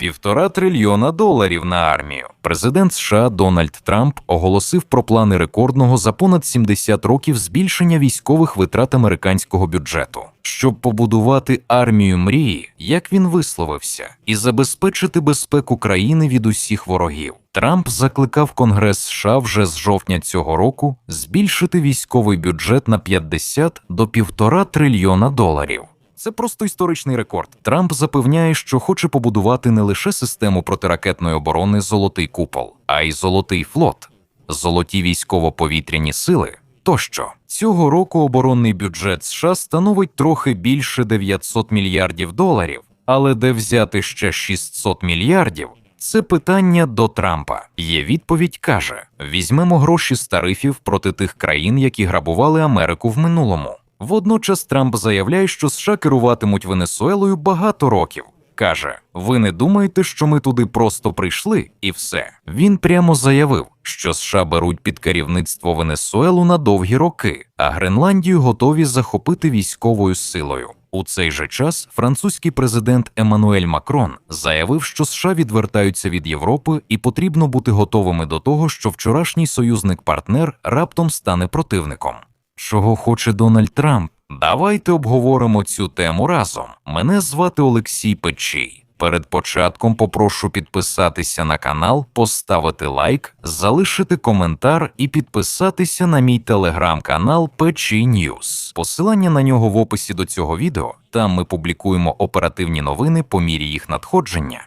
Півтора трильйона доларів на армію. Президент США Дональд Трамп оголосив про плани рекордного за понад 70 років збільшення військових витрат американського бюджету, щоб побудувати армію мрії, як він висловився, і забезпечити безпеку країни від усіх ворогів. Трамп закликав Конгрес США вже з жовтня цього року збільшити військовий бюджет на 50 до півтора трильйона доларів. Це просто історичний рекорд. Трамп запевняє, що хоче побудувати не лише систему протиракетної оборони Золотий купол, а й золотий флот, золоті військово-повітряні сили. Тощо цього року оборонний бюджет США становить трохи більше 900 мільярдів доларів, але де взяти ще 600 мільярдів? Це питання до Трампа. Є відповідь каже: візьмемо гроші з тарифів проти тих країн, які грабували Америку в минулому. Водночас Трамп заявляє, що США керуватимуть Венесуелою багато років. Каже: ви не думаєте, що ми туди просто прийшли, і все. Він прямо заявив, що США беруть під керівництво Венесуелу на довгі роки, а Гренландію готові захопити військовою силою. У цей же час французький президент Еммануель Макрон заявив, що США відвертаються від Європи і потрібно бути готовими до того, що вчорашній союзник-партнер раптом стане противником. Чого хоче Дональд Трамп? Давайте обговоримо цю тему разом. Мене звати Олексій Печій. Перед початком попрошу підписатися на канал, поставити лайк, залишити коментар і підписатися на мій телеграм-канал Печій Ньюс. Посилання на нього в описі до цього відео. Там ми публікуємо оперативні новини по мірі їх надходження.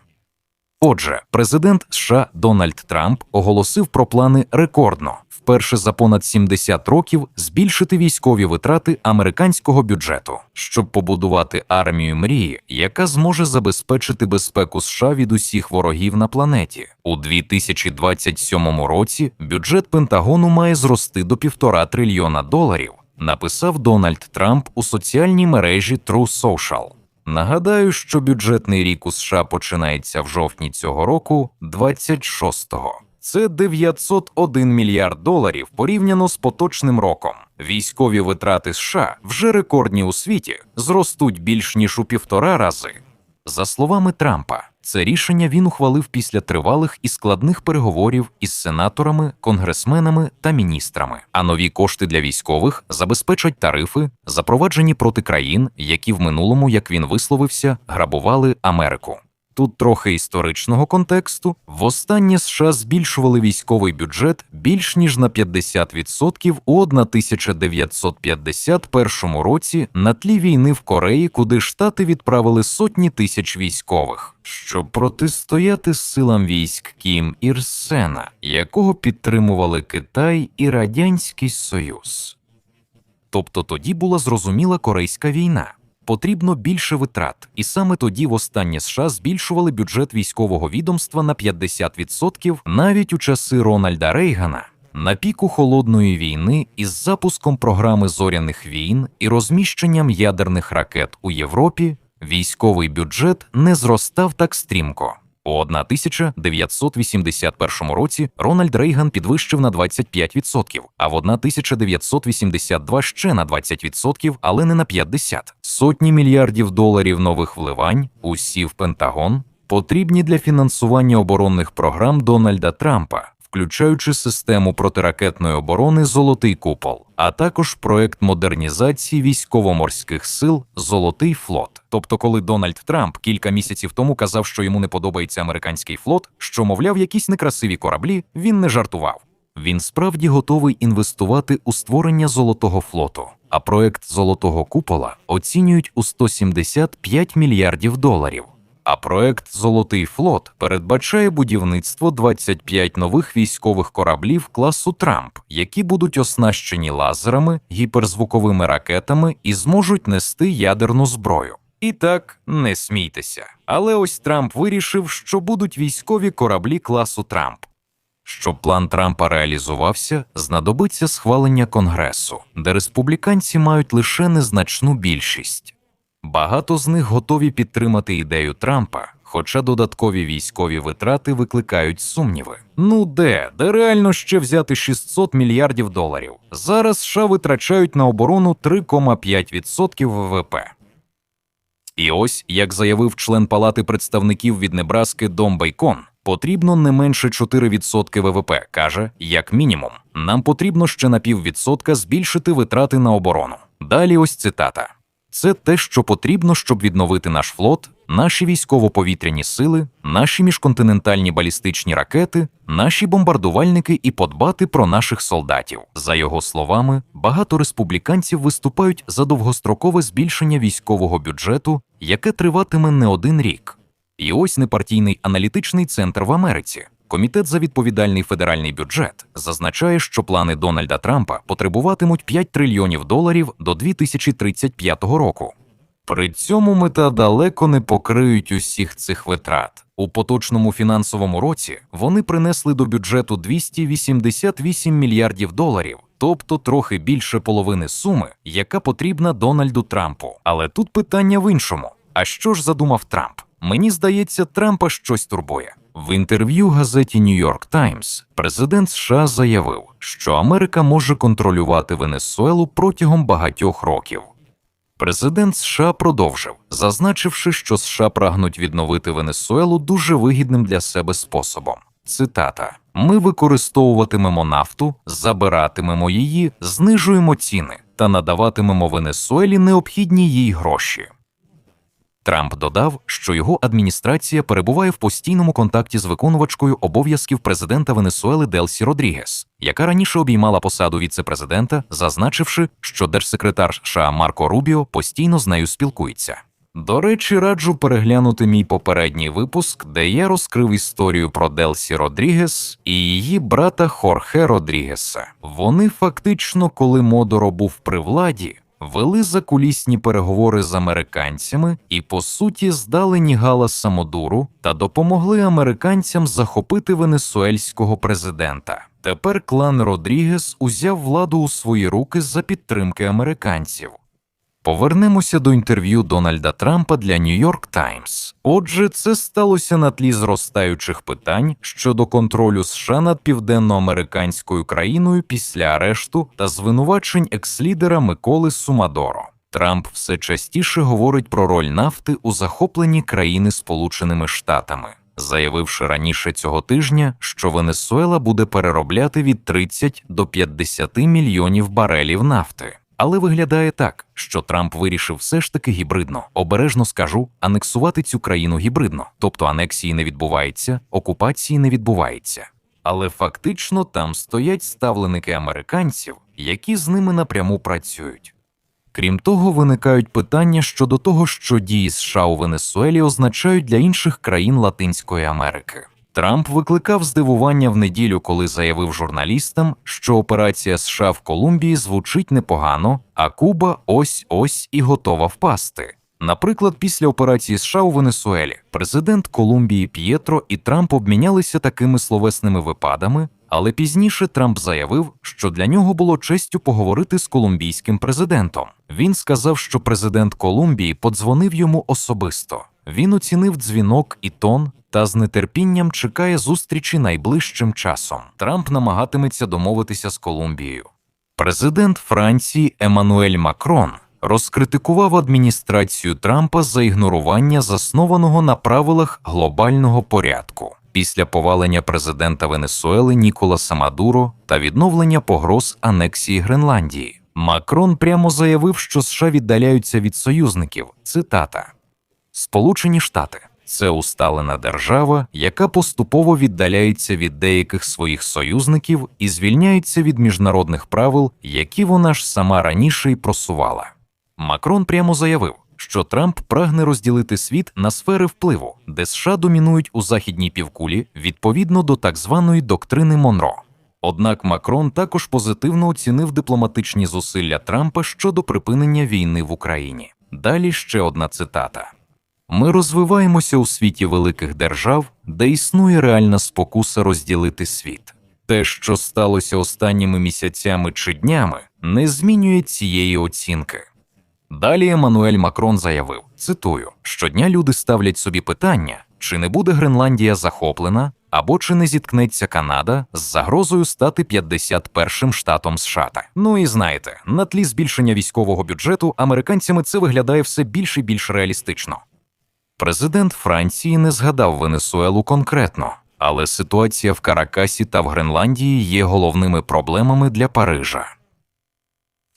Отже, президент США Дональд Трамп оголосив про плани рекордно вперше за понад 70 років збільшити військові витрати американського бюджету, щоб побудувати армію мрії, яка зможе забезпечити безпеку США від усіх ворогів на планеті. У 2027 році бюджет Пентагону має зрости до півтора трильйона доларів. Написав Дональд Трамп у соціальній мережі True Social. Нагадаю, що бюджетний рік у США починається в жовтні цього року, 26-го. Це 901 мільярд доларів порівняно з поточним роком. Військові витрати США вже рекордні у світі, зростуть більш ніж у півтора рази. За словами Трампа, це рішення він ухвалив після тривалих і складних переговорів із сенаторами, конгресменами та міністрами. А нові кошти для військових забезпечать тарифи, запроваджені проти країн, які в минулому, як він висловився, грабували Америку. Тут трохи історичного контексту. Востаннє США збільшували військовий бюджет більш ніж на 50% у 1951 році на тлі війни в Кореї, куди штати відправили сотні тисяч військових, щоб протистояти силам військ Кім Ір Сена, якого підтримували Китай і Радянський Союз. Тобто тоді була зрозуміла Корейська війна. Потрібно більше витрат, і саме тоді востаннє США збільшували бюджет військового відомства на 50% навіть у часи Рональда Рейгана. На піку холодної війни із запуском програми зоряних війн і розміщенням ядерних ракет у Європі військовий бюджет не зростав так стрімко. У 1981 році Рональд Рейган підвищив на 25%, а в 1982 ще на 20%, але не на 50%. Сотні мільярдів доларів нових вливань, усі в Пентагон, потрібні для фінансування оборонних програм Дональда Трампа, включаючи систему протиракетної оборони Золотий купол, а також проект модернізації військово-морських сил Золотий флот. Тобто, коли Дональд Трамп кілька місяців тому казав, що йому не подобається американський флот, що мовляв якісь некрасиві кораблі, він не жартував. Він справді готовий інвестувати у створення золотого флоту. А проект золотого купола оцінюють у 175 мільярдів доларів. А проект Золотий флот передбачає будівництво 25 нових військових кораблів класу Трамп, які будуть оснащені лазерами, гіперзвуковими ракетами і зможуть нести ядерну зброю. І так, не смійтеся. Але ось Трамп вирішив, що будуть військові кораблі класу Трамп. Щоб план Трампа реалізувався, знадобиться схвалення Конгресу, де республіканці мають лише незначну більшість. Багато з них готові підтримати ідею Трампа, хоча додаткові військові витрати викликають сумніви. Ну де, де реально ще взяти 600 мільярдів доларів? Зараз США витрачають на оборону 3,5% ВВП. І ось, як заявив член Палати представників від Небраски Дом Байкон, потрібно не менше 4% ВВП, каже, як мінімум. Нам потрібно ще на піввідсотка збільшити витрати на оборону. Далі ось цитата. Це те, що потрібно, щоб відновити наш флот, наші військово-повітряні сили, наші міжконтинентальні балістичні ракети, наші бомбардувальники і подбати про наших солдатів. За його словами, багато республіканців виступають за довгострокове збільшення військового бюджету, яке триватиме не один рік. І ось непартійний аналітичний центр в Америці. Комітет за відповідальний федеральний бюджет зазначає, що плани Дональда Трампа потребуватимуть 5 трильйонів доларів до 2035 року. При цьому мета далеко не покриють усіх цих витрат. У поточному фінансовому році вони принесли до бюджету 288 мільярдів доларів, тобто трохи більше половини суми, яка потрібна Дональду Трампу. Але тут питання в іншому: а що ж задумав Трамп? Мені здається, Трампа щось турбує. В інтерв'ю газеті York Times президент США заявив, що Америка може контролювати Венесуелу протягом багатьох років. Президент США продовжив, зазначивши, що США прагнуть відновити Венесуелу дуже вигідним для себе способом. Цитата: Ми використовуватимемо нафту, забиратимемо її, знижуємо ціни та надаватимемо Венесуелі необхідні їй гроші. Трамп додав, що його адміністрація перебуває в постійному контакті з виконувачкою обов'язків президента Венесуели Делсі Родрігес, яка раніше обіймала посаду віце-президента, зазначивши, що держсекретар США Марко Рубіо постійно з нею спілкується. До речі, раджу переглянути мій попередній випуск, де я розкрив історію про Делсі Родрігес і її брата Хорхе Родрігеса. Вони фактично, коли Модоро був при владі, вели закулісні переговори з американцями і, по суті, здали Нігала Самодуру та допомогли американцям захопити венесуельського президента. Тепер клан Родрігес узяв владу у свої руки за підтримки американців. Повернемося до інтерв'ю Дональда Трампа для York Times. Отже, це сталося на тлі зростаючих питань щодо контролю США над південноамериканською країною після арешту та звинувачень екс-лідера Миколи Сумадоро. Трамп все частіше говорить про роль нафти у захопленні країни Сполученими Штатами, заявивши раніше цього тижня, що Венесуела буде переробляти від 30 до 50 мільйонів барелів нафти. Але виглядає так, що Трамп вирішив все ж таки гібридно, обережно скажу, анексувати цю країну гібридно, тобто анексії не відбувається, окупації не відбувається. Але фактично там стоять ставленики американців, які з ними напряму працюють. Крім того, виникають питання щодо того, що дії США у Венесуелі означають для інших країн Латинської Америки. Трамп викликав здивування в неділю, коли заявив журналістам, що операція США в Колумбії звучить непогано, а Куба ось ось і готова впасти. Наприклад, після операції США у Венесуелі президент Колумбії П'єтро і Трамп обмінялися такими словесними випадами, але пізніше Трамп заявив, що для нього було честю поговорити з колумбійським президентом. Він сказав, що президент Колумбії подзвонив йому особисто. Він оцінив дзвінок і тон та з нетерпінням чекає зустрічі найближчим часом. Трамп намагатиметься домовитися з Колумбією. Президент Франції Еммануель Макрон розкритикував адміністрацію Трампа за ігнорування заснованого на правилах глобального порядку після повалення президента Венесуели Ніколаса Мадуро та відновлення погроз анексії Гренландії. Макрон прямо заявив, що США віддаляються від союзників. Цитата: Сполучені Штати це усталена держава, яка поступово віддаляється від деяких своїх союзників і звільняється від міжнародних правил, які вона ж сама раніше й просувала. Макрон прямо заявив, що Трамп прагне розділити світ на сфери впливу, де США домінують у західній півкулі відповідно до так званої доктрини Монро. Однак Макрон також позитивно оцінив дипломатичні зусилля Трампа щодо припинення війни в Україні. Далі ще одна цитата. Ми розвиваємося у світі великих держав, де існує реальна спокуса розділити світ. Те, що сталося останніми місяцями чи днями, не змінює цієї оцінки. Далі Еммануель Макрон заявив: цитую: щодня люди ставлять собі питання, чи не буде Гренландія захоплена, або чи не зіткнеться Канада з загрозою стати 51-м штатом США. Ну і знаєте, на тлі збільшення військового бюджету американцями це виглядає все більш і більш реалістично. Президент Франції не згадав Венесуелу конкретно, але ситуація в Каракасі та в Гренландії є головними проблемами для Парижа.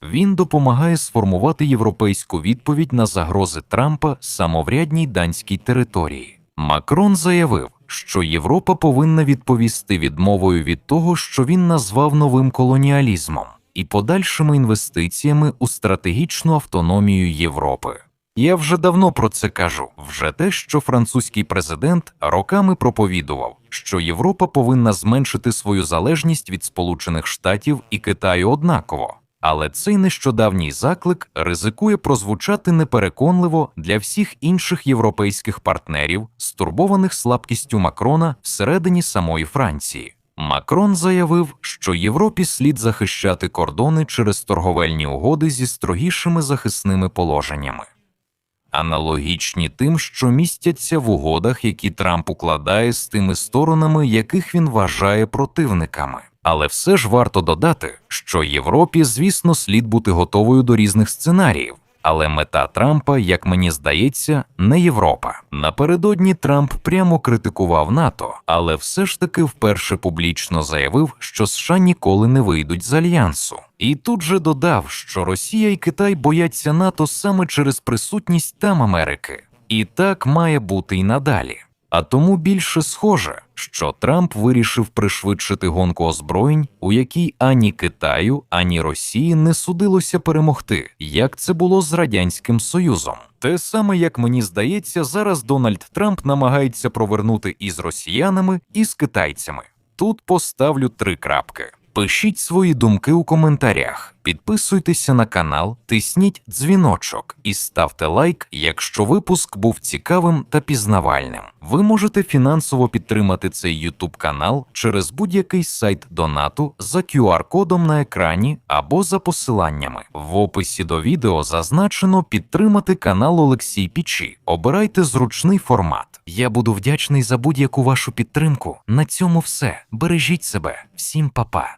Він допомагає сформувати європейську відповідь на загрози Трампа самоврядній данській території. Макрон заявив, що Європа повинна відповісти відмовою від того, що він назвав новим колоніалізмом, і подальшими інвестиціями у стратегічну автономію Європи. Я вже давно про це кажу. Вже те, що французький президент роками проповідував, що Європа повинна зменшити свою залежність від Сполучених Штатів і Китаю однаково. Але цей нещодавній заклик ризикує прозвучати непереконливо для всіх інших європейських партнерів, стурбованих слабкістю Макрона всередині самої Франції. Макрон заявив, що Європі слід захищати кордони через торговельні угоди зі строгішими захисними положеннями аналогічні тим, що містяться в угодах, які Трамп укладає з тими сторонами, яких він вважає противниками. Але все ж варто додати, що Європі, звісно, слід бути готовою до різних сценаріїв. Але мета Трампа, як мені здається, не Європа. Напередодні Трамп прямо критикував НАТО, але все ж таки вперше публічно заявив, що США ніколи не вийдуть з альянсу. І тут же додав, що Росія і Китай бояться НАТО саме через присутність там Америки. І так має бути й надалі. А тому більше схоже, що Трамп вирішив пришвидшити гонку озброєнь, у якій ані Китаю, ані Росії не судилося перемогти, як це було з радянським союзом. Те саме, як мені здається, зараз Дональд Трамп намагається провернути і з росіянами, і з китайцями. Тут поставлю три крапки. Пишіть свої думки у коментарях, підписуйтеся на канал, тисніть дзвіночок і ставте лайк, якщо випуск був цікавим та пізнавальним. Ви можете фінансово підтримати цей YouTube канал через будь-який сайт донату за QR-кодом на екрані або за посиланнями. В описі до відео зазначено підтримати канал Олексій Пічі. Обирайте зручний формат. Я буду вдячний за будь-яку вашу підтримку. На цьому все. Бережіть себе. Всім па-па.